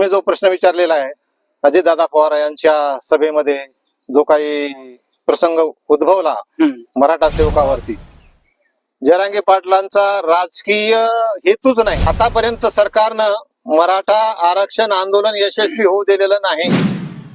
तुम्ही जो प्रश्न विचारलेला आहे अजितदादा पवार यांच्या सभेमध्ये जो काही प्रसंग उद्भवला. मराठा सेवकावरती जरांगे पाटलांचा राजकीय हेतूच नाही. आतापर्यंत सरकारनं मराठा आरक्षण आंदोलन यशस्वी होऊ दिलेलं नाही.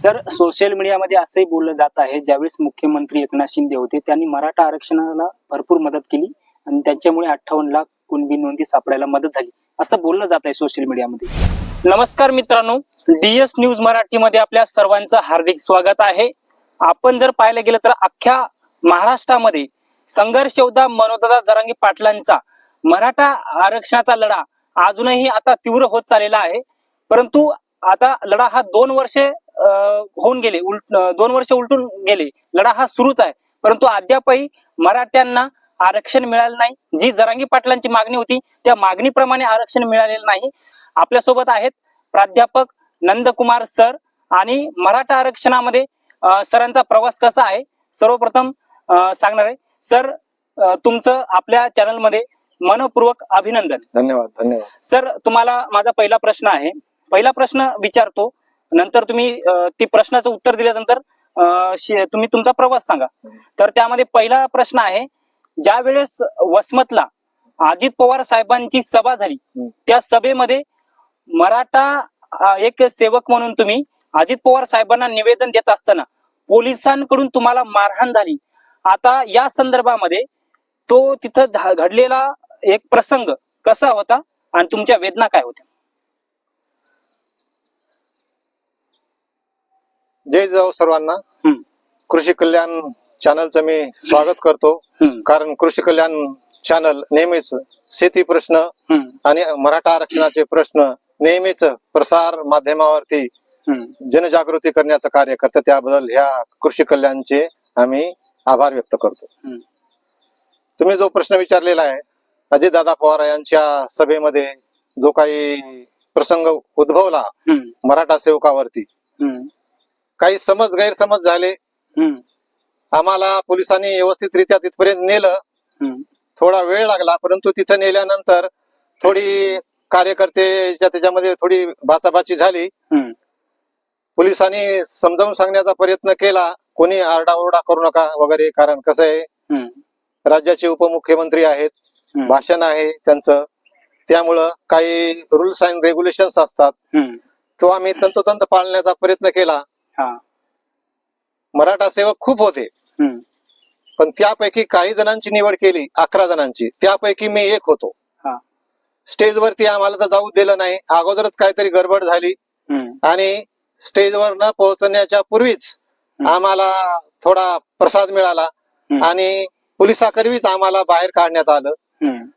सर सोशल मीडियामध्ये असंही बोललं जात आहे ज्यावेळेस मुख्यमंत्री एकनाथ शिंदे होते त्यांनी मराठा आरक्षणाला भरपूर मदत केली आणि त्यांच्यामुळे अठ्ठावन्न लाख कुणबी नोंदी सापडायला मदत झाली. असं बोललं जात आहे सोशल मीडियामध्ये नमस्कार मित्रांनो डीएस न्यूज मराठीमध्ये आपल्या सर्वांचं हार्दिक स्वागत आहे. आपण जर पाहायला गेलं तर अख्ख्या महाराष्ट्रामध्ये संघर्ष योद्धा मनोदादा जरांगी पाटलांचा मराठा आरक्षणाचा लढा अजूनही आता तीव्र होत चाललेला आहे. परंतु आता लढा हा दोन वर्षे अं, होऊन गेले उलट दोन वर्ष उलटून गेले. लढा हा सुरूच आहे. परंतु अद्यापही मराठ्यांना आरक्षण मिळालं नाही. जी जरांगी पाटलांची मागणी होती त्या मागणीप्रमाणे आरक्षण मिळालेलं नाही. आपल्यासोबत आहेत प्राध्यापक नंदकुमार सर आणि मराठा आरक्षणामध्ये सरांचा प्रवास कसा आहे? सर्वप्रथम सांगणार आहे. सर तुमचं आपल्या चॅनलमध्ये मनपूर्वक अभिनंदन. धन्यवाद धन्यवाद. सर तुम्हाला माझा पहिला प्रश्न आहे. पहिला प्रश्न विचारतो. नंतर तुम्ही ते प्रश्नाचं उत्तर दिल्यानंतर तुम्ही तुमचा प्रवास सांगा. तर त्यामध्ये पहिला प्रश्न आहे ज्या वेळेस वसमतला अजित पवार साहेबांची सभा झाली. त्या सभेमध्ये मराठा एक सेवक म्हणून तुम्ही अजित पवार साहेबांना निवेदन देत असताना पोलिसांकडून तुम्हाला मारहाण झाली. आता या संदर्भामध्ये तो तिथं घडलेला एक प्रसंग कसा होता आणि तुमच्या वेदना काय होत्या? जय जाऊ सर्वांना. कृषी कल्याण चॅनलचं मी स्वागत करतो. कारण कृषी कल्याण चॅनल नेहमीच शेती प्रश्न आणि मराठा आरक्षणाचे प्रश्न नेहमीच प्रसार माध्यमावरती. जनजागृती करण्याचं कार्य करतं. त्याबद्दल ह्या कृषी कल्याणचे आम्ही आभार व्यक्त करतो. तुम्ही जो प्रश्न विचारलेला आहे अजितदादा पवार यांच्या सभेमध्ये जो काही प्रसंग उद्भवला मराठा सेवकावरती काही समज गैरसमज झाले. आम्हाला पोलिसांनी व्यवस्थितरित्या तिथपर्यंत नेलं. थोडा वेळ लागला परंतु तिथं नेल्यानंतर थोडी कार्यकर्तेच्या त्याच्यामध्ये थोडी बाचाबाची झाली. पोलिसांनी समजावून सांगण्याचा प्रयत्न केला. कोणी आरडाओरडा करू नका वगैरे कारण कसं आहे राज्याचे उपमुख्यमंत्री आहेत भाषण आहे त्यांचं. त्यामुळं काही रुल्स अँड रेग्युलेशन्स असतात. तो आम्ही तंतोतंत पाळण्याचा प्रयत्न केला. मराठा सेवक खूप होते. पण त्यापैकी काही जणांची निवड केली अकरा जणांची. त्यापैकी मी एक होतो. स्टेजवरती आम्हाला तर जाऊ दिलं नाही. अगोदरच काहीतरी गडबड झाली. आणि स्टेजवर न पोहोचण्याच्या पूर्वीच. आम्हाला थोडा प्रसाद मिळाला. आणि पोलिसाकरवीच आम्हाला बाहेर काढण्यात आलं.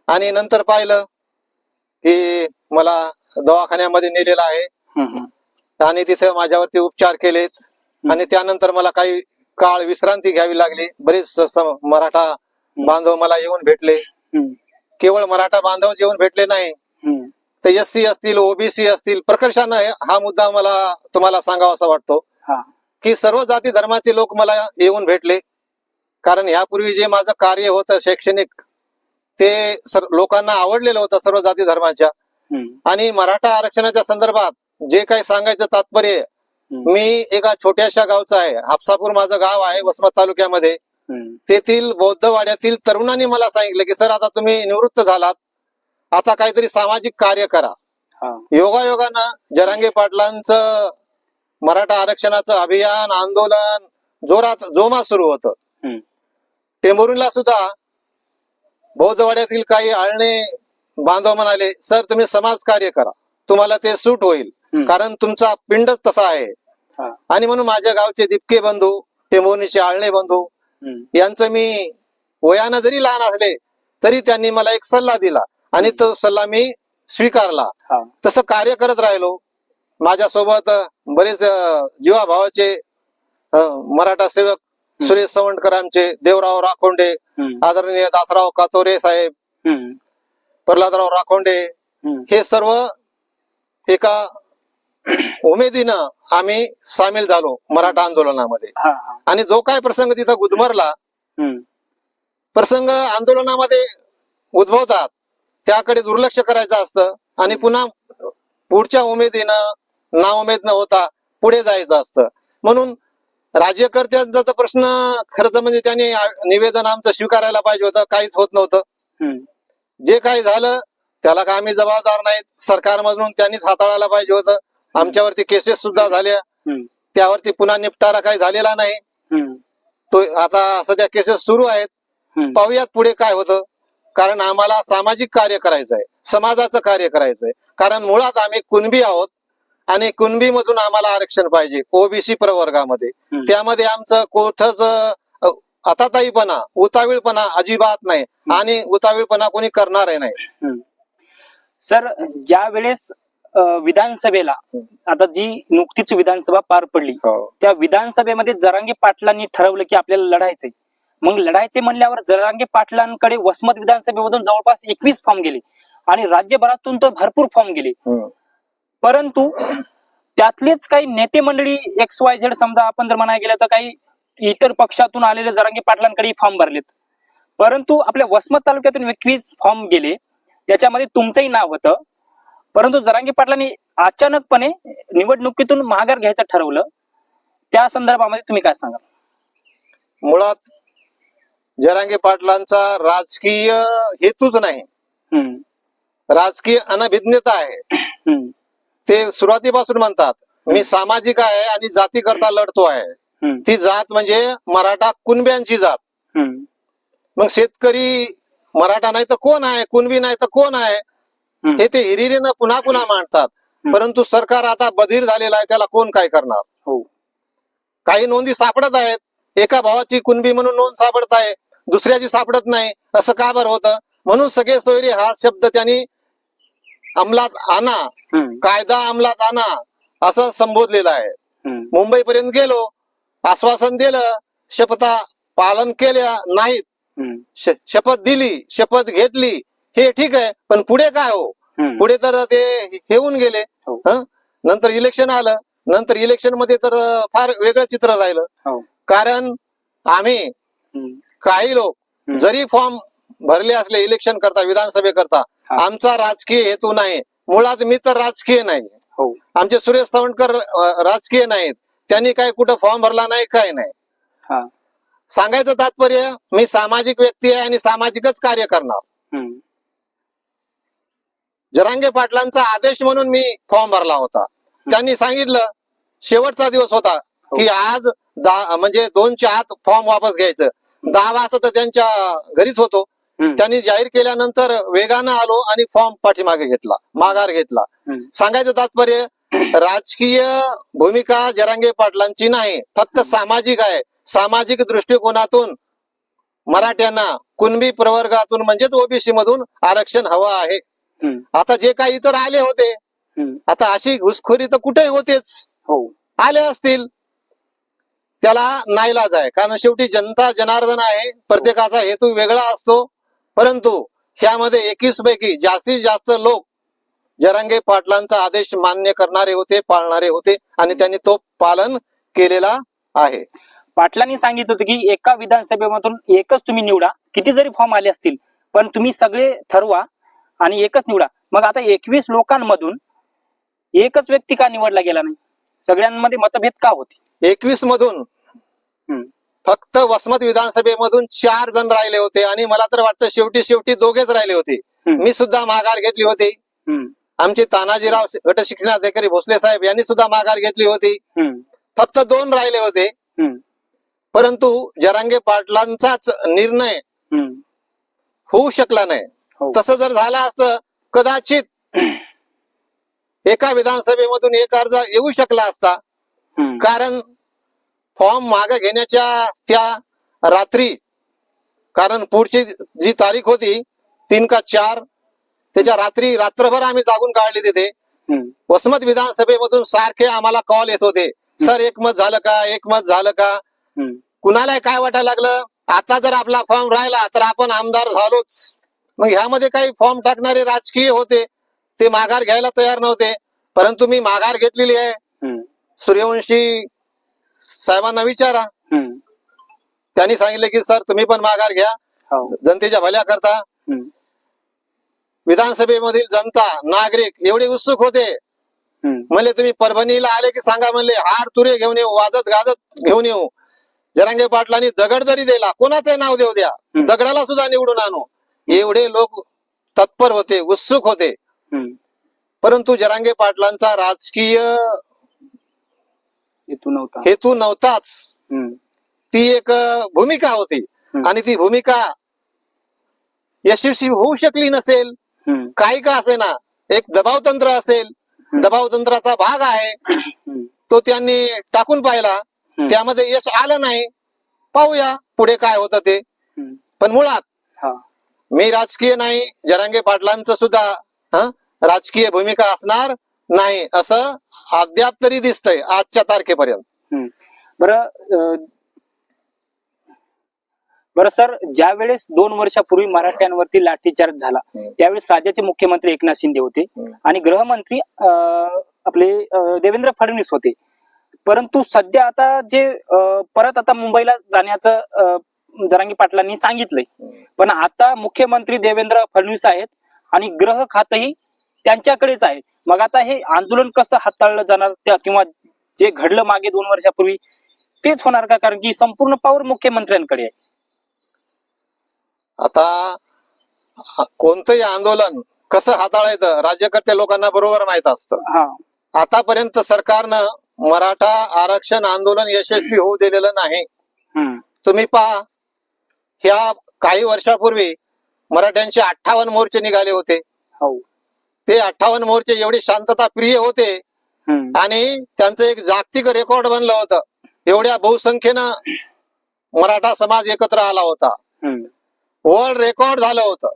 आणि नंतर पाहिलं की मला दवाखान्यामध्ये नेलेलं आहे. आणि तिथे माझ्यावरती उपचार केलेत. आणि त्यानंतर मला काही काळ विश्रांती घ्यावी लागली. बरेच मराठा बांधव मला येऊन भेटले. केवळ मराठा बांधव येऊन भेटले नाही. तर एस सी असतील ओबीसी असतील प्रकर्षानं हे- मुद्दा मला तुम्हाला सांगावा असा वाटतो की सर्व जाती धर्माचे लोक मला येऊन भेटले. कारण यापूर्वी जे माझं कार्य होतं शैक्षणिक ते सर लोकांना आवडलेलं होतं सर्व जाती धर्माच्या. आणि मराठा आरक्षणाच्या संदर्भात जे काही सांगायचं तात्पर्य मी एका छोट्याशा गावचं आहे. हापसापूर माझं गाव आहे वसमत तालुक्यामध्ये. तेथील बौद्धवाड्यातील तरुणांनी मला सांगितलं की सर आता तुम्ही निवृत्त झालात. आता काहीतरी सामाजिक कार्य करा. योगायोगानं जरांगे पाटलांचं मराठा आरक्षणाचं अभियान आंदोलन जोरात जोमात सुरू होतं. हम्म, टेंभुर्णीला सुद्धा बौद्धवाड्यातील काही आळणे बांधव म्हणाले सर तुम्ही समाज कार्य करा. तुम्हाला ते सूट होईल. कारण तुमचा पिंडच तसा आहे. आणि म्हणून माझ्या गावचे दिपके बंधू टेंभुर्णीचे आळणे बंधू यांचं मी वयानं जरी लहान असले तरी त्यांनी मला एक सल्ला दिला. आणि तो सल्ला मी स्वीकारला. तसं कार्य करत राहिलो. माझ्यासोबत बरेच जीवाभावाचे मराठा सेवक सुरेश सवंडकरांचे देवराव राखोंडे आदरणीय दासराव कातोरे साहेब प्रल्हादराव राखोंडे हे सर्व एका उमेदीनं आम्ही सामील झालो मराठा आंदोलनामध्ये. आणि जो काय प्रसंग तिथं गुदमरला प्रसंग आंदोलनामध्ये उद्भवतात त्याकडे दुर्लक्ष करायचं असतं आणि पुन्हा पुढच्या उमेदीनं नावमेद न होता पुढे जायचं असतं. म्हणून राज्यकर्त्यांचा तर प्रश्न खरं तर म्हणजे त्यांनी निवेदन आमचं स्वीकारायला पाहिजे होतं काहीच होत नव्हतं. जे काही झालं त्याला का आम्ही जबाबदार नाहीत? सरकारमधून त्यांनीच हाताळायला पाहिजे होतं. आमच्यावरती केसेस सुद्धा झाल्या. त्यावरती पुन्हा निपटारा काही झालेला नाही. तो आता सध्या केसेस सुरू आहेत. पाहूयात पुढे काय होतं. कारण आम्हाला सामाजिक कार्य करायचं आहे. समाजाचं कार्य करायचं आहे. कारण मुळात आम्ही कुणबी आहोत. आणि कुणबी मधून आम्हाला आरक्षण पाहिजे. ओबीसी प्रवर्गामध्ये. त्यामध्ये आमचं कुठंच आताताईपणा उतावीळपणा अजिबात नाही. आणि उतावीळपणा कोणी करणार नाही. सर ज्या वेळेस विधानसभेला आता जी नुकतीच विधानसभा पार पडली त्या विधानसभेमध्ये जरांगे पाटलांनी ठरवलं की आपल्याला लढायचंय. मग लढायचे म्हणल्यावर जरांगे पाटलांकडे वसमत विधानसभेमधून जवळपास एकवीस फॉर्म गेले आणि राज्यभरातून तर भरपूर फॉर्म गेले. परंतु त्यातलेच काही नेते मंडळी एक्स वाय झेड समजा आपण जर म्हणायला गेलं तर काही इतर पक्षातून आलेले जरांगे पाटलांकडे फॉर्म भरलेत. परंतु आपल्या वसमत तालुक्यातून एकवीस फॉर्म गेले. त्याच्यामध्ये तुमचंही नाव होतं. परंतु जरांगे पाटलांनी अचानकपणे निवडणुकीतून माघार घ्यायचं ठरवलं त्या संदर्भामध्ये तुम्ही काय सांगाल? मुळात जरांगे पाटलांचा राजकीय हेतूच नाही. राजकीय अनभिज्ञता आहे. ते सुरुवातीपासून म्हणतात मी सामाजिक आहे आणि जातीकरता लढतो आहे. ती जात म्हणजे मराठा कुणब्यांची जात. मग शेतकरी मराठा नाही तर कोण आहे कुणबी नाही तर कोण आहे. हे ते हिरिरीनं पुन्हा पुन्हा मांडतात परंतु सरकार आता बधीर झालेला आहे त्याला कोण काय करणार? हो. काही नोंदी सापडत आहेत. एका भावाची कुणबी म्हणून नोंद सापडत आहे. दुसऱ्याची सापडत नाही. असं का बरं होतं? म्हणून सगळे सोयरे हा शब्द त्यांनी अंमलात आणा. कायदा अंमलात आणा. असं संबोधलेलं आहे. मुंबई पर्यंत गेलो आश्वासन दिलं शपथा पालन केल्या नाहीत. शपथ दिली शपथ घेतली. हे ठीक आहे पण पुढे काय हो. पुढे तर ते हेऊन गेले. हो. नंतर इलेक्शन आलं नंतर इलेक्शनमध्ये तर फार वेगळं चित्र राहिलं. हो. कारण आम्ही काही लोक. जरी फॉर्म भरले असले इलेक्शन करता विधानसभे करता हा. आमचा राजकीय हेतू नाही. मुळात मी तर राजकीय नाही. हो. आमचे सुरेश सावंतकर अं, राजकीय नाहीत. त्यांनी काय कुठं फॉर्म भरला नाही काय नाही. हा. सांगायचं तात्पर्य मी सामाजिक व्यक्ती आहे आणि सामाजिकच कार्य करणार. हम्म, जरांगे पाटलांचा आदेश म्हणून मी फॉर्म भरला होता. त्यांनी सांगितलं शेवटचा दिवस होता की आज दहा म्हणजे दोनच्या आत फॉर्म वापस घ्यायचं. दहा वाजता तर त्यांच्या घरीच होतो. त्यांनी जाहीर केल्यानंतर वेगानं आलो आणि फॉर्म पाठीमागे घेतला माघार घेतला. सांगायचं तात्पर्य राजकीय भूमिका जरांगे पाटलांची नाही फक्त सामाजिक आहे. सामाजिक दृष्टिकोनातून मराठ्यांना कुणबी प्रवर्गातून म्हणजेच ओबीसी मधून आरक्षण हवं आहे. आता जे काही इतर आले होते. आता अशी घुसखोरी तर कुठेही होतेच. हो. आले असतील. त्याला नाईलाज आहे कारण शेवटी जनता जनार्दन आहे. प्रत्येकाचा हेतू वेगळा असतो. परंतु ह्यामध्ये एकवीस पैकी जास्तीत जास्त लोक जरांगे पाटलांचा आदेश मान्य करणारे होते पाळणारे होते आणि त्यांनी तो पालन केलेला आहे. पाटलांनी सांगितलं होतं की एका विधानसभेमधून एकच तुम्ही निवडा. किती जरी फॉर्म आले असतील पण तुम्ही सगळे ठरवा. आणि एकच निवडा. मग आता एकवीस लोकांमधून एकच व्यक्ती का निवडला गेला नाही? सगळ्यांमध्ये मतभेद का होते? एकवीस मधून हम्म, फक्त वसमत विधानसभेमधून चार जण राहिले होते आणि मला तर वाटतं शेवटी शेवटी दोघेच राहिले होते. हम्म, मी सुद्धा माघार घेतली होती. हम्म, आमचे तानाजीराव गट शिक्षणाधिकारी भोसले साहेब यांनी सुद्धा माघार घेतली होती. हम्म, फक्त दोन राहिले होते. हम्म, परंतु जरांगे पाटलांचाच निर्णय हम्म. होऊ शकला नाही. तसं जर झालं असतं कदाचित एका विधानसभेमधून एक अर्ज येऊ शकला असता. कारण फॉर्म मागे घेण्याच्या त्या रात्री कारण पुढची जी तारीख होती तीन का चार त्याच्या रात्री रात्रभर आम्ही जागून काढली तिथे. वसमत विधानसभेमधून सारखे आम्हाला कॉल येत होते. सर एकमत झालं का? एकमत झालं का? हम्म. कुणाला काय वाटायला लागलं? आता जर आपला फॉर्म राहिला तर आपण आमदार झालोच. मग ह्यामध्ये काही फॉर्म टाकणारे राजकीय होते. ते माघार घ्यायला तयार नव्हते. परंतु मी माघार घेतलेली आहे. सूर्यवंशी साहेबांना विचारा. त्यांनी सांगितले की सर तुम्ही पण माघार घ्या. हो. जनतेच्या भल्या करता. विधानसभेमधील जनता नागरिक एवढे उत्सुक होते. म्हणले तुम्ही परभणीला आले की सांगा. म्हणले हार तुरे घेऊन येऊ वाजत गाजत घेऊन येऊ. जरांगे पाटलांनी दगड जरी दिला कोणाचं नाव देऊ द्या. दगडाला सुद्धा निवडून आणू. एवढे लोक तत्पर होते उत्सुक होते. परंतु जरांगे पाटलांचा राजकीय हेतू नव्हता हेतू नव्हताच. ती एक भूमिका होती. आणि ती भूमिका यशस्वी होऊ शकली नसेल. काही का असे ना एक दबाव तंत्र असेल. दबाव तंत्राचा भाग आहे. तो त्यांनी टाकून पाहिला त्यामध्ये यश आलं नाही पाहूया पुढे काय होतं ते. पण मुळात मी राजकीय नाही जरांगे पाटलांचं सुद्धा राजकीय भूमिका असणार नाही असं अद्याप तरी दिसतंय आजच्या तारखेपर्यंत. बरं बरं सर ज्या वेळेस दोन वर्षापूर्वी मराठ्यांवरती लाठीचार्ज झाला. त्यावेळेस राज्याचे मुख्यमंत्री एकनाथ शिंदे होते. आणि गृहमंत्री अं, आपले देवेंद्र फडणवीस होते परंतु सध्या आता जे परत आता मुंबईला जाण्याचं जरांगी पाटलांनी सांगितलंय. पण आता मुख्यमंत्री देवेंद्र फडणवीस आहेत आणि गृह खातही त्यांच्याकडेच आहे मग आता हे आंदोलन कसं हाताळलं जाणार त्या किंवा जे घडलं मागे दोन वर्षापूर्वी तेच होणार का? कारण की संपूर्ण पावर मुख्यमंत्र्यांकडे आहे. आता कोणतंही आंदोलन कसं हाताळायचं राज्यकर्ते लोकांना बरोबर माहीत असतं. हा. आतापर्यंत सरकारनं मराठा आरक्षण आंदोलन यशस्वी होऊ दिलेलं नाही. तुम्ही पहा ह्या काही वर्षापूर्वी मराठ्यांचे अठ्ठावन्न मोर्चे निघाले होते. हो. ते अठ्ठावन्न मोर्चे एवढे शांतता प्रिय होते आणि त्यांचं एक जागतिक रेकॉर्ड बनलं होतं. एवढ्या बहुसंख्येनं मराठा समाज एकत्र आला होता. वर्ल्ड रेकॉर्ड झालं होतं.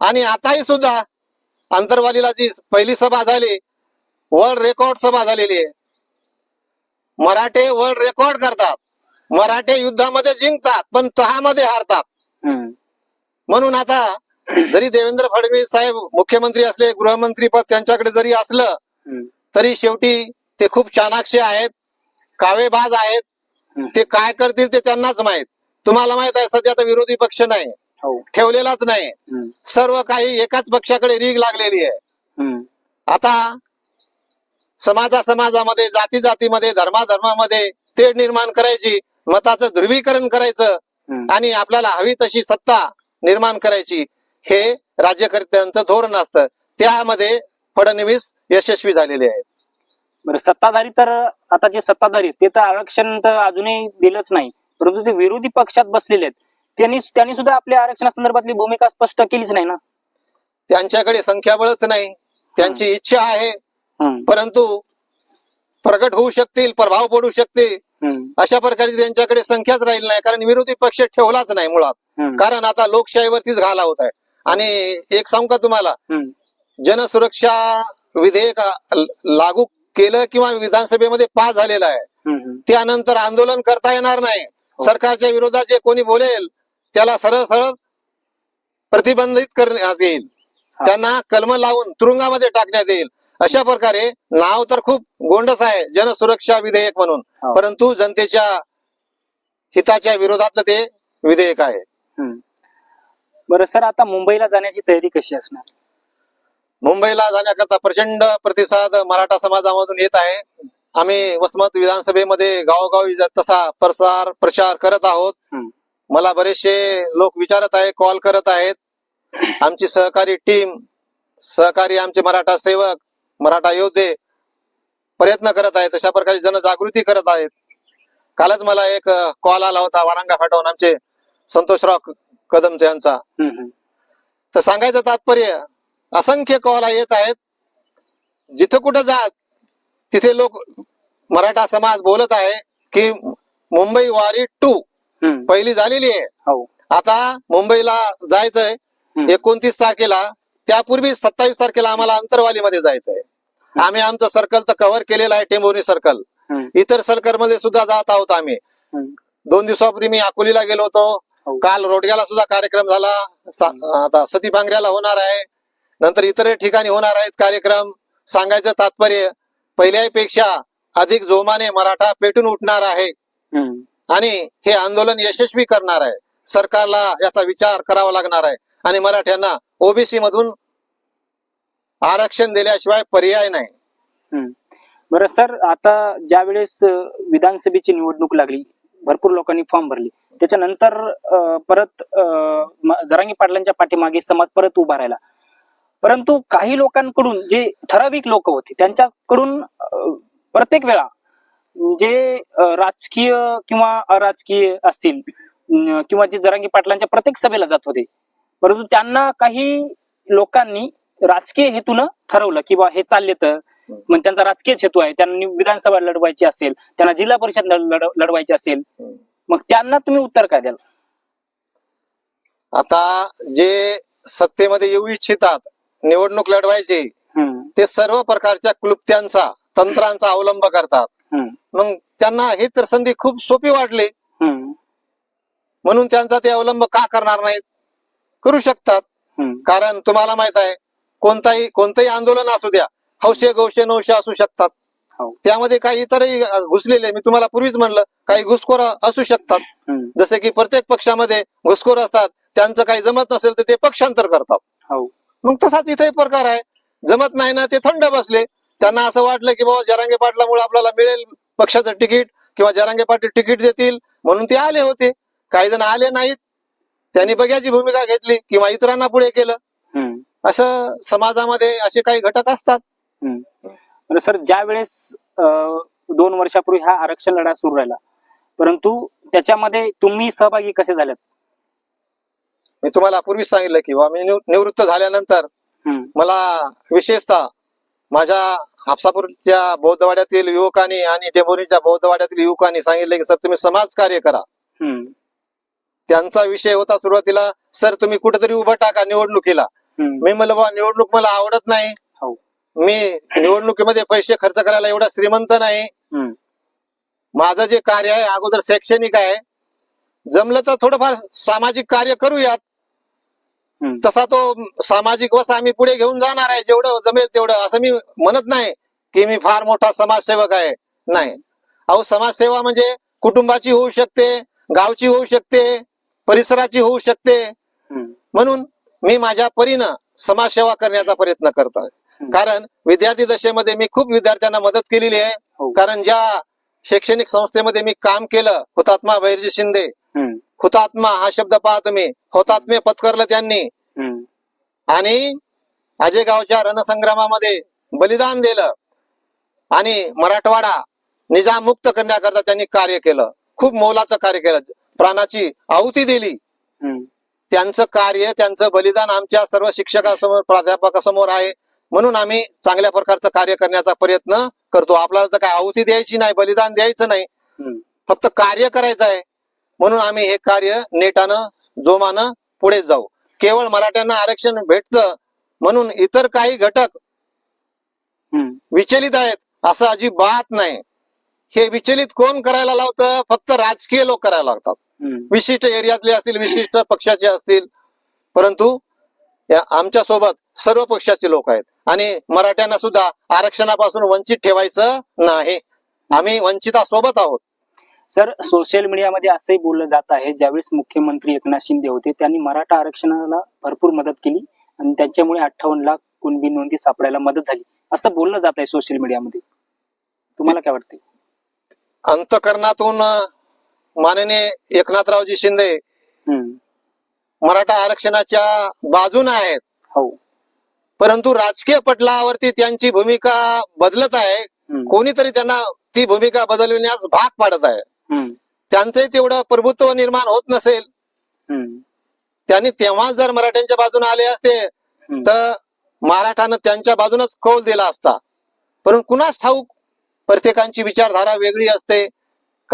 आणि आताही सुद्धा आंतरवालीला जी पहिली सभा झाली वर्ल्ड रेकॉर्ड सभा झालेली आहे. मराठे वर्ल्ड रेकॉर्ड करतात. मराठे युद्धामध्ये जिंकतात पण तहामध्ये हारतात. म्हणून आता जरी देवेंद्र फडणवीस साहेब मुख्यमंत्री असले गृहमंत्री पद त्यांच्याकडे जरी असलं तरी शेवटी ते खूप चाणाक्षे आहेत कावेबाज आहेत. ते काय करतील ते त्यांनाच माहीत. तुम्हाला माहीत आहे सध्या तर विरोधी पक्ष नाही. हो. ठेवलेलाच नाही. सर्व काही एकाच पक्षाकडे रीग लागलेली आहे. आता समाजा समाजामध्ये जाती जातीमध्ये धर्माधर्मामध्ये तेढ निर्माण करायची मताचं ध्रुवीकरण करायचं. आणि आपल्याला हवी तशी सत्ता निर्माण करायची हे राज्यकर्त्यांचं धोरण असतं. त्यामध्ये फडणवीस यशस्वी झालेले आहेत. बरं सत्ताधारी तर आता जे सत्ताधारी ते तर आरक्षण तर अजूनही दिलंच नाही. परंतु जे विरोधी पक्षात बसलेले आहेत त्यांनी त्यांनी सुद्धा आपल्या आरक्षणासंदर्भातली भूमिका स्पष्ट केलीच नाही ना? त्यांच्याकडे संख्याबळच नाही. त्यांची इच्छा आहे. परंतु प्रगट होऊ शकतील प्रभाव पडू शकतील. हम्म, अशा प्रकारे त्यांच्याकडे संख्याच राहील नाही कारण विरोधी पक्ष ठेवलाच नाही मुळात. कारण आता लोकशाहीवरतीच घाला होत आहे. आणि एक सांगू का तुम्हाला? जनसुरक्षा विधेयक लागू केलं किंवा विधानसभेमध्ये पास झालेलं आहे. त्यानंतर आंदोलन करता येणार नाही. सरकारच्या विरोधात जे कोणी बोलेल त्याला सरळ सरळ प्रतिबंधित करण्यात येईल. हा. त्यांना कलम लावून तुरुंगामध्ये टाकण्यात येईल. अशा प्रकारे नाव तर खूप गोंडस आहे जनसुरक्षा विधेयक म्हणून हा. परंतु जनतेच्या हिताच्या विरोधातलं ते विधेयक आहे. बरं सर आता मुंबईला जाण्याची तयारी कशी असणार मुंबईला जाण्याकरता प्रचंड प्रतिसाद मराठा समाजामधून येत आहे आम्ही वसमत विधानसभेमध्ये गावोगावी तसा प्रसार प्रचार करत आहोत. मला बरेचसे लोक विचारत आहे कॉल करत आहेत आमची सहकारी टीम सहकारी आमचे मराठा सेवक मराठा योद्धे प्रयत्न करत आहेत अशा प्रकारे जनजागृती करत आहेत. कालच मला एक कॉल आला होता वारंगा फाटावून आमचे संतोषराव कदम यांचा. तर सांगायचं तात्पर्य असंख्य कॉल येत आहेत. जिथं कुठं जात तिथे लोक मराठा समाज बोलत आहे की मुंबई वारी टू पहिली झालेली आहे. हो. आता मुंबईला जायचंय. एकोणतीस तारखेला त्यापूर्वी सत्तावीस तारखेला आम्हाला अंतरवालीमध्ये जायचंय. आम्ही आमचं सर्कल तर कव्हर केलेलं आहे टेंभुर्णी सर्कल इतर सर्कलमध्ये सुद्धा जात आहोत आम्ही. दोन दिवसापूर्वी मी अकोलीला गेलो होतो. हो. काल रोडग्याला सुद्धा कार्यक्रम झाला. आता सती भांगऱ्याला होणार आहे. नंतर इतर ठिकाणी होणार आहेत कार्यक्रम. सांगायचं तात्पर्य पहिल्यापेक्षा अधिक जोमाने मराठा पेटून उठणार आहे. आणि हे आंदोलन यशस्वी करणार आहे. सरकारला याचा विचार करावा लागणार आहे. आणि मराठ्यांना ओबीसी मधून आरक्षण दिल्याशिवाय पर्याय नाही हम्म. बरं सर आता ज्या वेळेस विधानसभेची निवडणूक लागली भरपूर लोकांनी फॉर्म भरले त्याच्यानंतर परत जरांगी पाटलांच्या पाठीमागे समाज परत उभा राहिला परंतु काही लोकांकडून जे ठराविक लोक होते त्यांच्याकडून प्रत्येक वेळा जे राजकीय किंवा अराजकीय असतील किंवा जे जरांगी पाटलांच्या प्रत्येक सभेला जात होते परंतु त्यांना काही लोकांनी राजकीय हेतून ठरवलं की बा हे चालले तर मग त्यांचा राजकीय हेतू आहे. त्यांनी विधानसभा लढवायची असेल त्यांना जिल्हा परिषद लढ- लढ- लढवायची असेल मग त्यांना तुम्ही उत्तर काय द्याल? आता जे सत्तेमध्ये येऊ इच्छितात निवडणूक लढवायची ते सर्व प्रकारच्या क्लुप्त्यांचा तंत्रांचा अवलंब करतात. मग त्यांना ही तर संधी खूप सोपी वाटली. म्हणून त्यांचा ते अवलंब का करणार नाहीत? करू शकतात. कारण तुम्हाला माहीत आहे कोणताही कोणतंही आंदोलन असू द्या हौशे गौशे नौशे असू शकतात. हो. त्यामध्ये काही इतरही घुसलेले मी तुम्हाला पूर्वीच म्हणलं काही घुसखोर असू शकतात. जसे की प्रत्येक पक्षामध्ये घुसखोर असतात त्यांचं काही जमत नसेल तर ते पक्षांतर करतात. हो. मग तसाच इथे प्रकार आहे. जमत नाही ना ते थंड बसले. त्यांना असं वाटलं की बाबा जरांगे पाटलामुळे आपल्याला मिळेल पक्षाचं तिकीट किंवा जरांगे पाटील तिकीट देतील म्हणून ते आले होते. काही जण आले नाहीत. त्यांनी बघ्याची भूमिका घेतली किंवा इतरांना पुढे केलं. असं समाजामध्ये असे काही घटक असतात? हम्म. सर ज्या वेळेस दोन वर्षापूर्वी हा आरक्षण लढा सुरू राहिला परंतु त्याच्यामध्ये तुम्ही सहभागी कसे झालेत? मी तुम्हाला पूर्वीच सांगितलं की बा मी निव- निवृत्त झाल्यानंतर हम्म, मला विशेषतः माझ्या हापसापूरच्या बौद्धवाड्यातील युवकांनी आणि टेंभोरीच्या बौद्धवाड्यातील युवकांनी सांगितले की सर तुम्ही समाज कार्य करा. हम्म, त्यांचा विषय होता सुरुवातीला सर तुम्ही कुठेतरी उभं टाका निवडणुकीला. मी म्हणलं बा निवडणूक मला आवडत नाही. हो. मी निवडणुकीमध्ये पैसे खर्च करायला एवढा श्रीमंत नाही. माझं जे कार्य आहे अगोदर शैक्षणिक आहे. जमलं तर थोडंफार सामाजिक कार्य करूयात. तसा तो सामाजिक वसा आम्ही पुढे घेऊन जाणार आहे. जेवढं जमेल तेवढं. असं मी म्हणत नाही की मी फार मोठा समाजसेवक आहे. नाही. अहो समाजसेवा म्हणजे कुटुंबाची होऊ शकते गावची होऊ शकते परिसराची होऊ शकते. म्हणून मी माझ्या परीनं समाजसेवा करण्याचा प्रयत्न हम्म. कारण विद्यार्थी दशेमध्ये मी खूप विद्यार्थ्यांना मदत केलेली आहे. हो. कारण ज्या शैक्षणिक संस्थेमध्ये मी काम केलं हुतात्मा बैरजी शिंदे. हुतात्मा हा शब्द पहा तुम्ही. हुतात्मे पत्करलं त्यांनी. आणि अजयगावच्या रणसंग्रामामध्ये बलिदान दिलं. आणि मराठवाडा निजाम मुक्त करण्याकरता त्यांनी कार्य केलं. खूप मोलाचं कार्य केलं. प्राणाची आहुती दिली. त्यांचं कार्य त्यांचं बलिदान आमच्या सर्व शिक्षकासमोर प्राध्यापकासमोर आहे. म्हणून आम्ही चांगल्या प्रकारचं कार्य करण्याचा प्रयत्न करतो. आपल्याला तर काय आहुती द्यायची नाही बलिदान द्यायचं नाही. फक्त कार्य करायचं आहे. म्हणून आम्ही हे कार्य नेटानं जोमानं पुढे जाऊ. केवळ मराठ्यांना आरक्षण भेटतं म्हणून इतर काही घटक विचलित आहेत असं अजिबात नाही. हे विचलित कोण करायला लावतं? फक्त राजकीय लोक करायला लागतात. विशिष्ट एरियातले असतील विशिष्ट पक्षाचे असतील. परंतु आमच्यासोबत सर्व पक्षाचे लोक आहेत. आणि मराठ्यांना सुद्धा आरक्षणापासून वंचित ठेवायचं नाही. आम्ही वंचितासोबत आहोत. सर सोशल मीडियामध्ये असंही बोललं जात आहे. ज्यावेळेस मुख्यमंत्री एकनाथ शिंदे होते त्यांनी मराठा आरक्षणाला भरपूर मदत केली आणि त्यांच्यामुळे अठ्ठावन्न लाख कुणबी नोंदी सापडायला मदत झाली. असं बोललं जात आहे सोशल मीडियामध्ये. तुम्हाला काय वाटते अंतकरणातून माननीय एकनाथरावजी शिंदे मराठा आरक्षणाच्या बाजूने आहेत. हो. परंतु राजकीय पटलावरती त्यांची भूमिका बदलत आहे. कोणीतरी त्यांना ती भूमिका बदलविण्यास भाग पाडत आहे. त्यांचंही तेवढं प्रभुत्व निर्माण होत नसेल. त्यांनी तेव्हा जर मराठ्यांच्या बाजूने आले असते. तर महाराष्ट्रानं त्यांच्या बाजूनच कौल दिला असता. परंतु कुणाच ठाऊक? प्रत्येकांची विचारधारा वेगळी असते.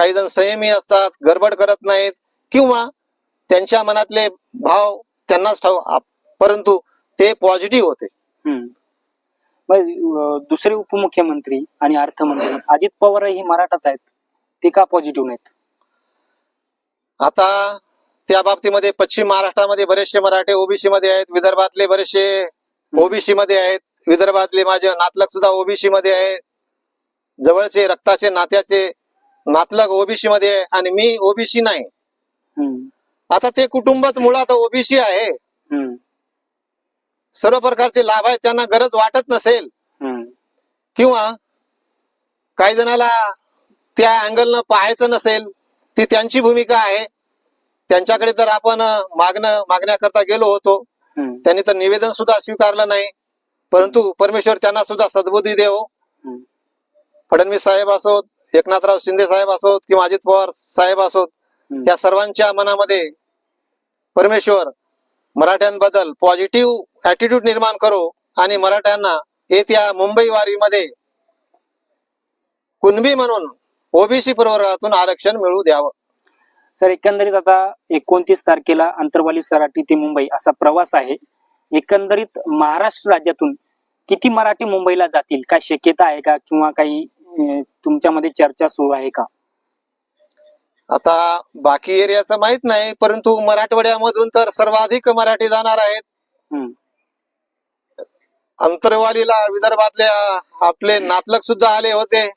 काही जण संयमी असतात गडबड करत नाहीत किंवा त्यांच्या मनातले भाव त्यांनाच आप- परंतु ते पॉझिटिव्ह होते. दुसरे उपमुख्यमंत्री आणि अर्थमंत्री अजित पवार हे मराठाच आहेत. ते का पॉझिटिव्ह नाहीत? आता त्या बाबतीमध्ये पश्चिम महाराष्ट्रामध्ये बरेचसे मराठे ओबीसी मध्ये आहेत विदर्भातले बरेचसे ओबीसी मध्ये आहेत विदर्भातले माझे नातलग सुद्धा ओबीसी मध्ये आहेत. जवळचे रक्ताचे नात्याचे नातलग ओबीसी मध्ये आणि मी ओबीसी नाही. आता ते कुटुंबच मुळात ओबीसी आहे. सर्व प्रकारचे लाभ आहेत त्यांना गरज वाटत नसेल. किंवा काही जणाला त्या अँगलनं पाहायचं नसेल ती त्यांची भूमिका आहे. त्यांच्याकडे तर आपण मागणं मागण्याकरता गेलो होतो. त्यांनी तर निवेदन सुद्धा स्वीकारलं नाही. परंतु परमेश्वर त्यांना सुद्धा सद्बुद्धी देव. फडणवीस साहेब असोत एकनाथराव शिंदे साहेब असोत किंवा अजित पवार साहेब असोत. या सर्वांच्या मनामध्ये परमेश्वर मराठ्यांबद्दल पॉझिटिव्ह ऍटिट्यूड निर्माण करो आणि मराठ्यांना येत्या मुंबई वारीमध्ये कुणबी म्हणून ओबीसी प्रवर्गातून आरक्षण मिळू द्यावं. सर एकंदरीत आता एकोणतीस तारखेला अंतरवाली सराटी ते मुंबई असा प्रवास आहे. एकंदरीत महाराष्ट्र राज्यातून किती मराठी मुंबईला जातील? काय शक्यता आहे का? किंवा काही तुमच्यामध्ये चर्चा सुरू आहे का? आता बाकी एरियाचं माहीत नाही परंतु मराठवाड्यामधून तर सर्वाधिक मराठी जाणार आहेत. अंतरवालीला विदर्भातल्या आपले नातलग सुद्धा आले होते.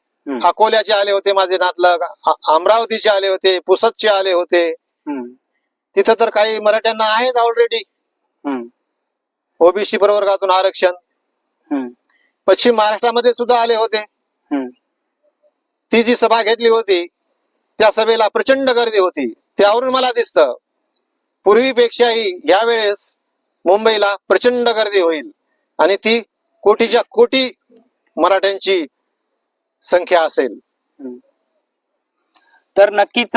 अकोल्याचे आले होते माझे नातलग अमरावतीचे आले होते पुसदचे आले होते. तिथं तर काही मराठ्यांना आहेत ऑलरेडी ओबीसी प्रवर्गातून आरक्षण. पश्चिम महाराष्ट्रामध्ये सुद्धा आले होते. ती जी सभा घेतली होती त्या सभेला प्रचंड गर्दी होती. त्यावरून मला दिसतं. पूर्वीपेक्षाही यावेळेस मुंबईला प्रचंड गर्दी होईल. आणि ती कोटीच्या कोटी मराठ्यांची संख्या असेल. तर नक्कीच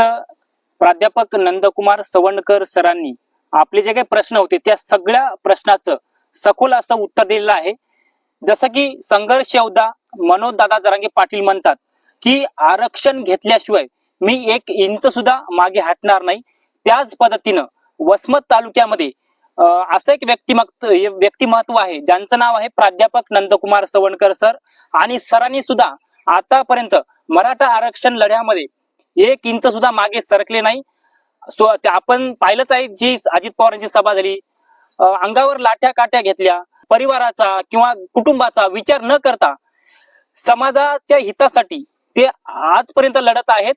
प्राध्यापक नंदकुमार सवंडकर सरांनी आपले जे काही प्रश्न होते त्या सगळ्या प्रश्नाचं सखोल असं उत्तर दिलेलं आहे. जसं की संघर्ष योद्धा मनोज दादा जरांगे पाटील म्हणतात की आरक्षण घेतल्याशिवाय मी एक इंच सुद्धा मागे हटणार नाही. त्याच पद्धतीनं वसमत तालुक्यामध्ये असं एक व्यक्तिमत्व व्यक्तिमत्व आहे. ज्यांचं नाव आहे प्राध्यापक नंदकुमार सवणकर सर आणि सरांनी सुद्धा आतापर्यंत मराठा आरक्षण लढ्यामध्ये एक इंच सुद्धा मागे सरकले नाही. सो आपण पाहिलंच आहे जी अजित पवार यांची सभा झाली अंगावर लाठ्या काट्या घेतल्या परिवाराचा किंवा कुटुंबाचा विचार न करता समाजाच्या हितासाठी ते आजपर्यंत लढत आहेत.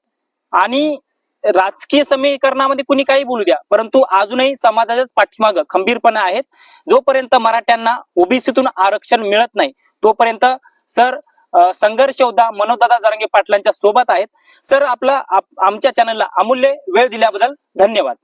आणि राजकीय समीकरणामध्ये कुणी काही बोलू द्या. परंतु अजूनही समाजाच्याच पाठीमागं खंबीरपणा आहेत. जोपर्यंत मराठ्यांना ओबीसीतून आरक्षण मिळत नाही तोपर्यंत सर संघर्ष योद्धा मनोदादा जरांगे पाटलांच्या सोबत आहेत. सर आपला आप- आमच्या चॅनलला अमूल्य वेळ दिल्याबद्दल धन्यवाद.